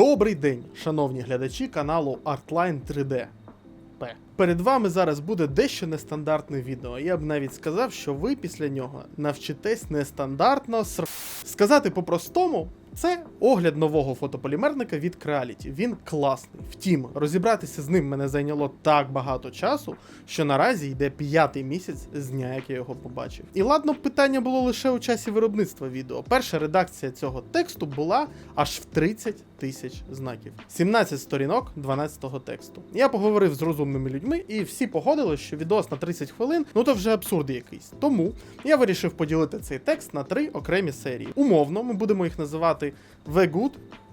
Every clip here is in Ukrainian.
Добрий день, шановні глядачі каналу Artline 3D. П. Перед вами зараз буде дещо нестандартне відео. Я б навіть сказав, що ви після нього навчитесь нестандартно ср... Сказати по-простому, це огляд нового фотополімерника від Creality. Він класний. Втім, розібратися з ним мене зайняло так багато часу, що наразі йде п'ятий місяць з дня, як я його побачив. І ладно, питання було лише у часі виробництва відео. Перша редакція цього тексту була аж в 30 тисяч знаків. 17 сторінок 12 тексту. Я поговорив з розумними людьми, і всі погодились, що відос на 30 хвилин ну то вже абсурд якийсь. Тому я вирішив поділити цей текст на три окремі серії. Умовно, ми будемо їх називати The Good,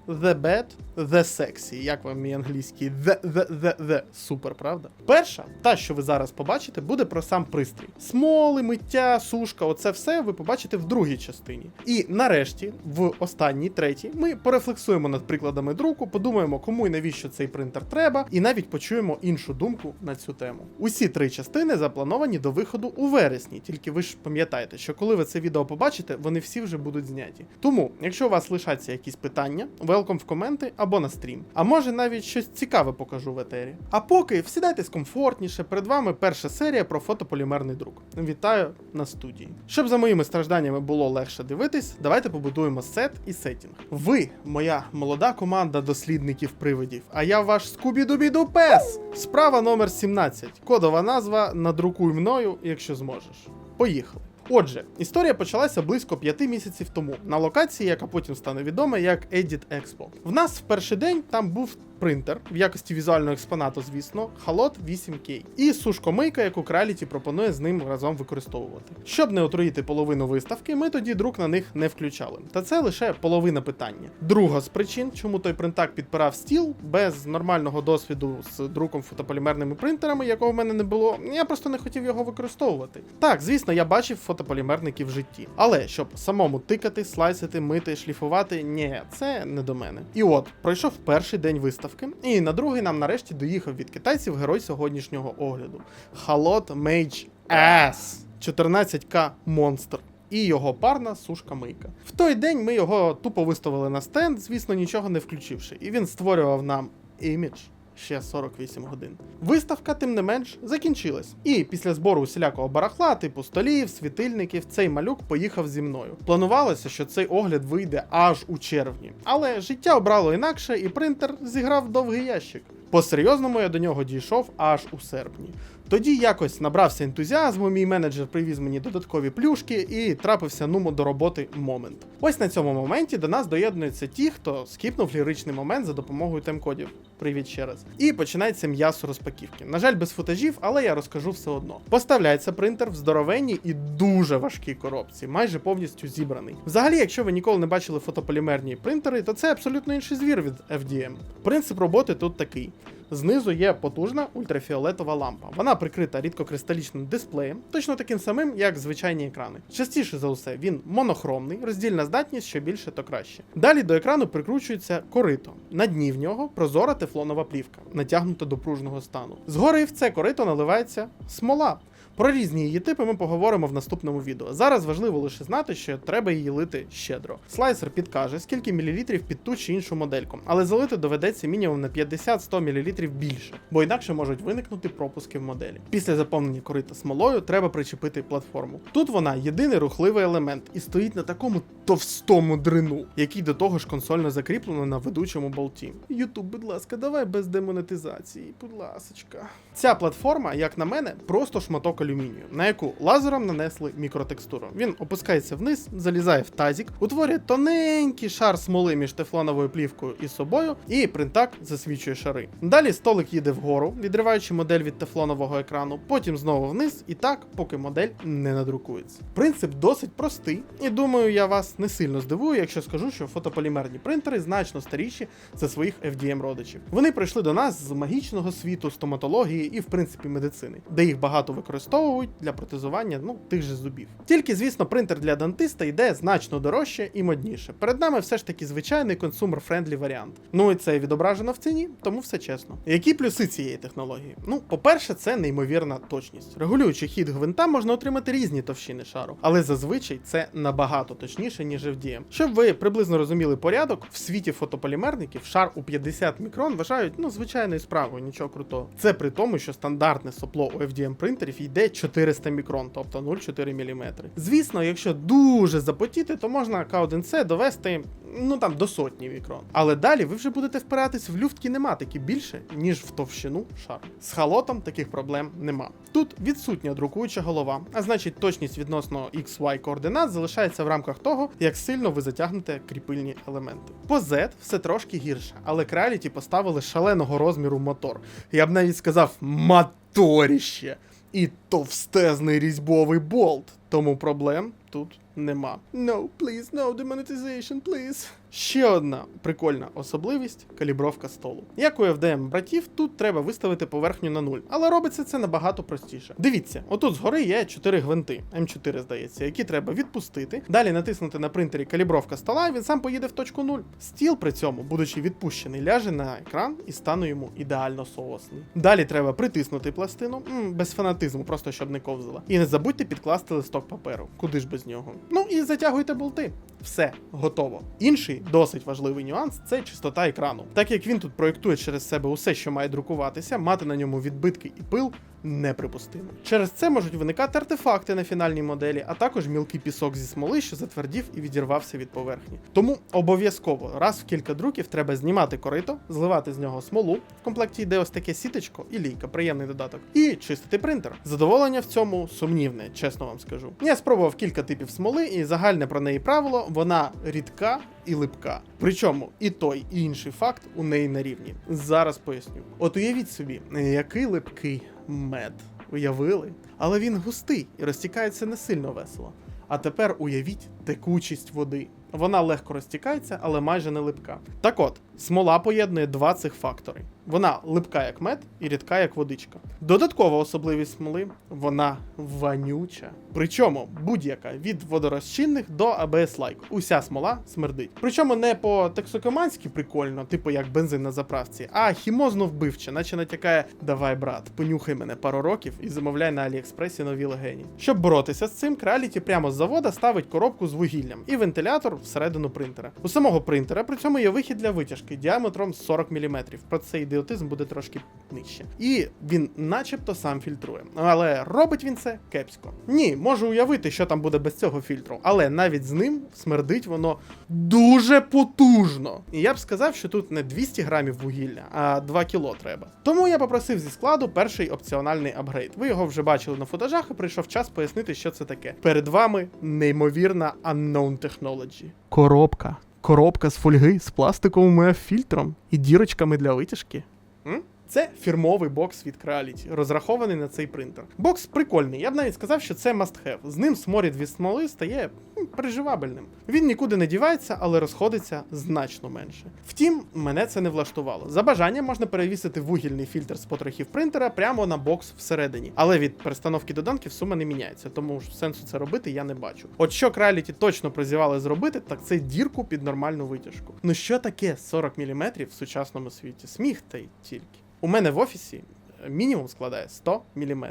The Bad, The Sexy. Як вам мій англійський? The, the, the, the. Супер, правда? Перша, та, що ви зараз побачите, буде про сам пристрій. Смоли, миття, сушка, оце все ви побачите в другій частині. І нарешті, в останній, третій, ми порефлексуємо над прикладами друку, подумаємо, кому і навіщо цей принтер треба, і навіть почуємо іншу думку на цю тему. Усі три частини заплановані до виходу у вересні, тільки ви ж пам'ятаєте, що коли ви це відео побачите, вони всі вже будуть зняті. Тому, якщо у вас лишаться якісь питання, велком в коменти або на стрім. А може навіть щось цікаве покажу в етері. А поки всідайтесь комфортніше, перед вами перша серія про фотополімерний друк. Вітаю на студії. Щоб за моїми стражданнями було легше дивитись, давайте побудуємо сет і сетінг. Ви, моя молода команда дослідників привидів, а я ваш скубі-дубі-ду пес. Справа номер 17. Кодова назва надрукуй мною, якщо зможеш. Поїхали. Отже, історія почалася близько п'яти місяців тому на локації, яка потім стане відома як Edit Expo. В нас в перший день там був принтер в якості візуального експонату, звісно, Halot 8K і сушкомийка, яку Краліті пропонує з ним разом використовувати. Щоб не отруїти половину виставки, ми тоді друк на них не включали. Та це лише половина питання. Друга з причин, чому той принтак підпирав стіл без нормального досвіду з друком фотополімерними принтерами, якого в мене не було, я просто не хотів його використовувати. Так, звісно, я бачив фотополімерники в житті, але щоб самому тикати, слайсити, мити, шліфувати, ні, це не до мене. І от пройшов перший день виставки, і на другий нам нарешті доїхав від китайців герой сьогоднішнього огляду. Халот Мейдж С, 14К Монстр. І його парна сушка мийка. В той день ми його тупо виставили на стенд, звісно, нічого не включивши, і він створював нам імідж ще 48 годин. Виставка, тим не менш, закінчилась. І після збору усілякого барахла, типу столів, світильників, цей малюк поїхав зі мною. Планувалося, що цей огляд вийде аж у червні. Але життя обрало інакше, і принтер зіграв довгий ящик. По-серйозному я до нього дійшов аж у серпні. Тоді якось набрався ентузіазму, мій менеджер привіз мені додаткові плюшки і трапився нумо до роботи момент. Ось на цьому моменті до нас доєднуються ті, хто скіпнув ліричний момент за допомогою таймкодів. Привіт ще раз. І починається м'ясо розпаківки. На жаль, без футажів, але я розкажу все одно. Поставляється принтер в здоровенній і дуже важкій коробці, майже повністю зібраний. Взагалі, якщо ви ніколи не бачили фотополімерні принтери, то це абсолютно інший звір від FDM. Принцип роботи тут такий. Знизу є потужна ультрафіолетова лампа. Вона прикрита рідкокристалічним дисплеєм, точно таким самим, як звичайні екрани. Частіше за усе, він монохромний, роздільна здатність, що більше, то краще. Далі до екрану прикручується корито. На дні в нього прозора тефлонова плівка, натягнута до пружного стану. Згори в це корито наливається смола. Про різні її типи ми поговоримо в наступному відео. Зараз важливо лише знати, що треба її лити щедро. Слайсер підкаже, скільки мілілітрів під ту чи іншу модельку, але залити доведеться мінімум на 50-100 мл більше, бо інакше можуть виникнути пропуски в моделі. Після заповнення корита смолою треба причепити платформу. Тут вона єдиний рухливий елемент і стоїть на такому товстому дрину, який до того ж консольно закріплено на ведучому болті. Ютуб, будь ласка, давай без демонетизації, будь ласочка. Ця платформа, як на мене, просто шматок алюмінію, на яку лазером нанесли мікротекстуру. Він опускається вниз, залізає в тазік, утворює тоненький шар смоли між тефлоновою плівкою і собою, і принтак засвічує шари. Далі столик їде вгору, відриваючи модель від тефлонового екрану, потім знову вниз, і так, поки модель не надрукується. Принцип досить простий, і думаю, я вас не сильно здивую, якщо скажу, що фотополімерні принтери значно старіші за своїх FDM родичів. Вони прийшли до нас з магічного світу, стоматології і, в принципі, медицини, де їх багато використовують використовують для протезування ну, тих же зубів. Тільки, звісно, принтер для дантиста йде значно дорожче і модніше. Перед нами все ж таки звичайний консумер-френдлі варіант. Ну і це відображено в ціні, тому все чесно. Які плюси цієї технології? Ну, по-перше, це неймовірна точність. Регулюючи хід гвинта, можна отримати різні товщини шару, але зазвичай це набагато точніше, ніж FDM. Щоб ви приблизно розуміли порядок, в світі фотополімерників шар у 50 мікрон вважають ну звичайною справою, нічого крутого. Це при тому, що стандартне сопло у FDM принтерів йде 400 мікрон, тобто 0,4 мм. Звісно, якщо дуже запотіти, то можна K1C довести ну там до сотні мікрон. Але далі ви вже будете впиратись в люфт кінематики більше, ніж в товщину шару. З халотом таких проблем нема. Тут відсутня друкуюча голова, а значить точність відносно XY координат залишається в рамках того, як сильно ви затягнете кріпильні елементи. По Z все трошки гірше, але Creality поставили шаленого розміру мотор. Я б навіть сказав моторіще. І товстезний різьбовий болт. Тому проблем тут нема. No, please, no demonetization, please. Ще одна прикольна особливість калібровка столу. Як у FDM братів, тут треба виставити поверхню на нуль, але робиться це набагато простіше. Дивіться, отут згори є 4 гвинти, М4, здається, які треба відпустити. Далі натиснути на принтері калібровка стола, і він сам поїде в точку 0. Стіл при цьому, будучи відпущений, ляже на екран і стане йому ідеально соосний. Далі треба притиснути пластину, м, без фанатизму, просто щоб не ковзала. І не забудьте підкласти листок паперу, куди ж без нього. Ну і затягуйте болти. Все, готово. Інший досить важливий нюанс це чистота екрану. Так як він тут проєктує через себе усе, що має друкуватися, мати на ньому відбитки і пил неприпустимо. Через це можуть виникати артефакти на фінальній моделі, а також мілкий пісок зі смоли, що затвердів і відірвався від поверхні. Тому обов'язково раз в кілька друків треба знімати корито, зливати з нього смолу. В комплекті йде ось таке сіточко і лійка, приємний додаток, і чистити принтер. Задоволення в цьому сумнівне, чесно вам скажу. Я спробував кілька типів смоли, і загальне про неї правило вона рідка і липка. Причому і той, і інший факт у неї на рівні. Зараз поясню. От уявіть собі, який липкий мед. Уявили? Але він густий і розтікається не сильно весело. А тепер уявіть текучість води. Вона легко розтікається, але майже не липка. Так от, смола поєднує два цих фактори. Вона липка як мед і рідка як водичка. Додаткова особливість смоли вона вонюча. Причому будь-яка від водорозчинних до ABS like. Уся смола смердить. Причому не по тексокоманськи прикольно, типу як бензин на заправці, а хімозно вбивче, наче натякає: давай, брат, понюхай мене пару років і замовляй на Аліекспресі нові легені. Щоб боротися з цим, Creality прямо з завода ставить коробку з вугіллям і вентилятор всередину принтера. У самого принтера при цьому є вихід для витяжки діаметром 40 мм. Про цей ідіотизм буде трошки нижче. І він начебто сам фільтрує. Але робить він це кепсько. Ні, можу уявити, що там буде без цього фільтру, але навіть з ним смердить воно дуже потужно. І я б сказав, що тут не 200 грамів вугілля, а 2 кіло треба. Тому я попросив зі складу перший опціональний апгрейд. Ви його вже бачили на футажах, і прийшов час пояснити, що це таке. Перед вами неймовірна unknown technology. Коробка. Коробка з фольги з пластиковим фільтром і дірочками для витяжки. Це фірмовий бокс від Creality, розрахований на цей принтер. Бокс прикольний, я б навіть сказав, що це must have. З ним сморід від смоли стає переживабельним. Він нікуди не дівається, але розходиться значно менше. Втім, мене це не влаштувало. За бажанням можна перевісити вугільний фільтр з потрохів принтера прямо на бокс всередині. Але від перестановки доданків сума не міняється, тому ж сенсу це робити я не бачу. От що Creality точно прозівали зробити, так це дірку під нормальну витяжку. Ну що таке 40 мм в сучасному світі? Сміх та й тільки. У мене в офісі мінімум складає 100 мм.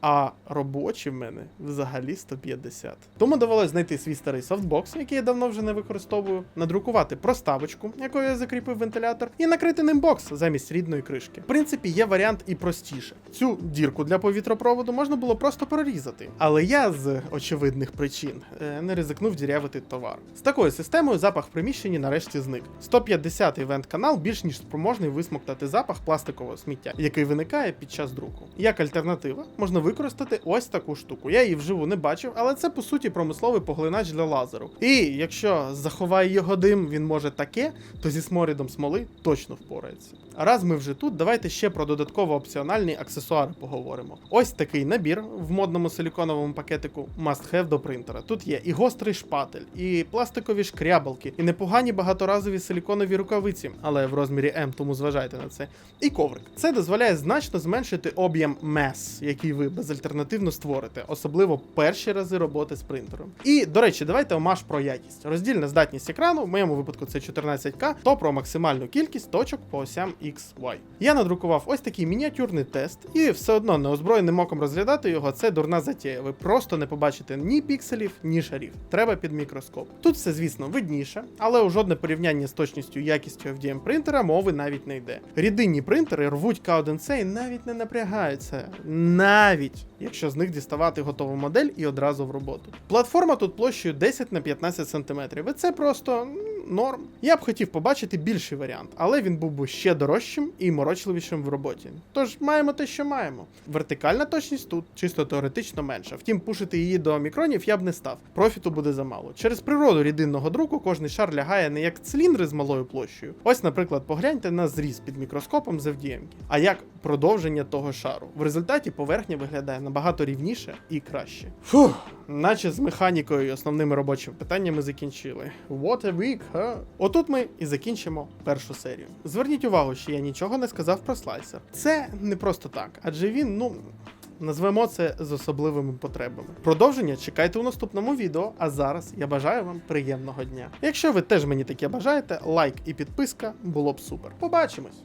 А робочі в мене взагалі 150. Тому довелось знайти свій старий софтбокс, який я давно вже не використовую, надрукувати проставочку, якою я закріпив вентилятор, і накрити ним бокс замість рідної кришки. В принципі, є варіант і простіше. Цю дірку для повітропроводу можна було просто прорізати. Але я з очевидних причин е, не ризикнув дірявити товар. З такою системою запах в приміщенні нарешті зник. 150-й вент-канал більш ніж спроможний висмоктати запах пластикового сміття, який виникає під час друку. Як альтернатива, можна використати ось таку штуку. Я її вживу не бачив, але це по суті промисловий поглинач для лазеру. І якщо заховає його дим, він може таке, то зі сморідом смоли точно впорається. А раз ми вже тут, давайте ще про додатково опціональні аксесуари поговоримо. Ось такий набір в модному силіконовому пакетику must have до принтера. Тут є і гострий шпатель, і пластикові шкрябалки, і непогані багаторазові силіконові рукавиці, але в розмірі М, тому зважайте на це. І коврик. Це дозволяє значно зменшити об'єм мес, який ви безальтернативно створите, особливо перші рази роботи з принтером. І до речі, давайте омаж про якість. Роздільна здатність екрану, в моєму випадку це 14К, то про максимальну кількість точок по осям XY. Я надрукував ось такий мініатюрний тест, і все одно неозброєним оком розглядати його це дурна затія. Ви просто не побачите ні пікселів, ні шарів. Треба під мікроскоп. Тут все, звісно, видніше, але у жодне порівняння з точністю і якістю FDM принтера мови навіть не йде. Рідинні принтери рвуть K1C і навіть не напрягаються. Навіть якщо з них діставати готову модель і одразу в роботу. Платформа тут площею 10 на 15 см, і це просто норм. Я б хотів побачити більший варіант, але він був би ще дорожчим і морочливішим в роботі. Тож маємо те, що маємо. Вертикальна точність тут чисто теоретично менша. Втім, пушити її до мікронів я б не став. Профіту буде замало. Через природу рідинного друку кожний шар лягає не як циліндри з малою площею. Ось, наприклад, погляньте на зріз під мікроскопом з FDM, а як продовження того шару. В результаті поверхня виглядає набагато рівніше і краще. Фух, наче з механікою і основними робочими питаннями закінчили. What a week, huh? Отут ми і закінчимо першу серію. Зверніть увагу, що я нічого не сказав про слайсер. Це не просто так, адже він, ну. Назвемо це з особливими потребами. Продовження чекайте у наступному відео. А зараз я бажаю вам приємного дня. Якщо ви теж мені таке бажаєте, лайк і підписка було б супер. Побачимось!